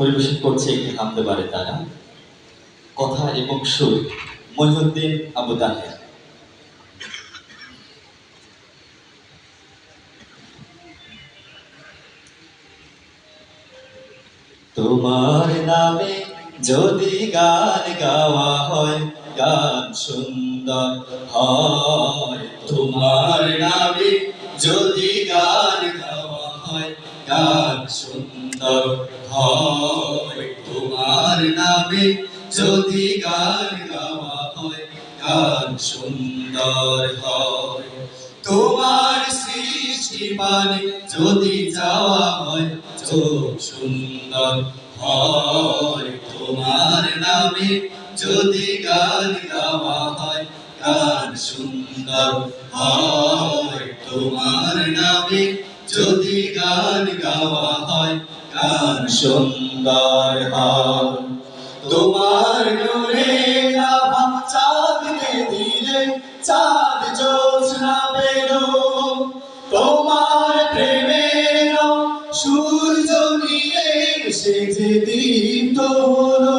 পরিবেশন করছে একটি হামতে পারে তারা। কথা এবং সুর মহিউদ্দিন আবু তাহের। তোমার নামে যদি গান গাওয়া হয়, গান সুন্দর হয়। তোমার নামে যদি গান গাওয়া হয়, গান সুন্দর হয় তোমার নামে যদি গান গাওয়া হয় গান সুন্দর হয় তোমার সৃষ্টি মানে যদি যাওয়া হয় চোখ সুন্দর হয় তোমার নামে যদি গান গাওয়া হয় গান সুন্দর হয় তোমার নামে যদি গান গাওয়া হয় গান সুন্দর হয়। তোমার নূরে আভা চাঁদকে দিলে চাঁদ জোছনা পেল তোমার প্রেমের সূর্য নিয়ে সে যে দীপ্ত হলো।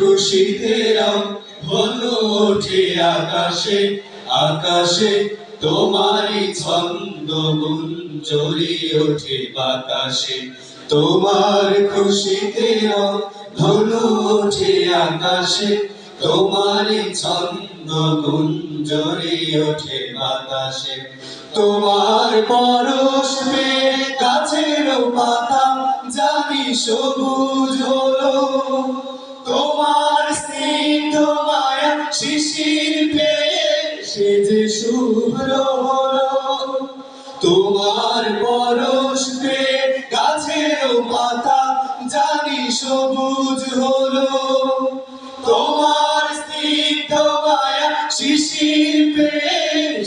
খুশিতে ওঠে আকাশে আকাশে তোমারই ছন্দ গুঞ্জরি ওঠে বাতাসে। তোমার খুশিতে রং হলো ওঠে আকাশে, তোমারই ছন্দ গুঞ্জরি ওঠে বাতাসে। তোমার পরশ পেয়ে গাছের পাতা জানি সবুজ হলো। তোমার শুভ্র তোমার পরশ গাছের পাতা জানি সবুজ হলো। তোমার স্নিগ্ধ মায়া শিশির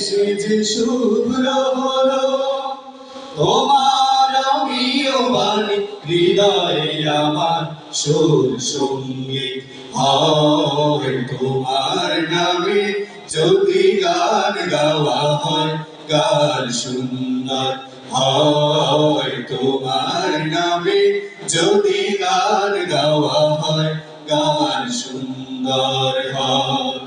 সে যে শুভ্র হলো। তোমার আমিও বাণী, হৃদয়ে আমার সুর সংগীত হয়। তোমার নামে যদি গান গাওয়া হয়, গান সুন্দর হয় তোমার নামে। যদি গান গাওয়া হয়, গান সুন্দর হয়।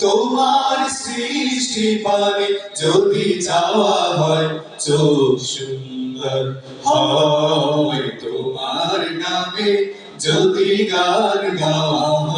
তোমার সৃষ্টি পানে যদি চাওয়া হয়, চোখ সুন্দর হয় তোমার নামে। যদি গান গাওয়া হয়